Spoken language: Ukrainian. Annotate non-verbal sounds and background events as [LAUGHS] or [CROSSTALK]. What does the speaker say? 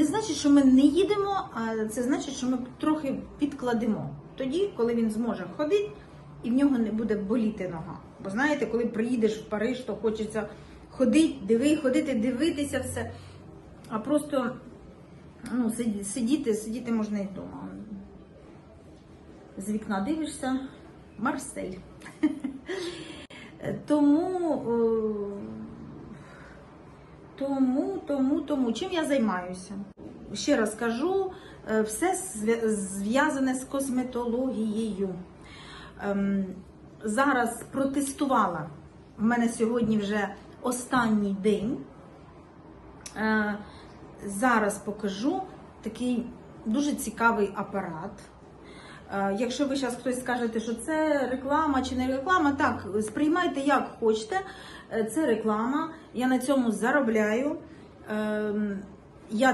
Не значить, що ми не їдемо, а це значить, що ми трохи підкладемо. Тоді, коли він зможе ходити, і в нього не буде боліти нога. Бо знаєте, коли приїдеш в Париж, то хочеться ходити, диви, ходити, дивитися все. А просто ну, сидіти, сидіти можна і вдома. З вікна дивишся, Марсель. [LAUGHS] Тому, е, тому, тому, тому, чим я займаюся? Ще раз кажу, е, все зв'язане з косметологією. Ем, Зараз протестувала. У мене сьогодні вже останній день. Е, Зараз покажу такий дуже цікавий апарат. Е, Якщо ви зараз хтось скажете, що це реклама чи не реклама, так, сприймайте як хочете. Е, Це реклама, я на цьому заробляю. Ем, Я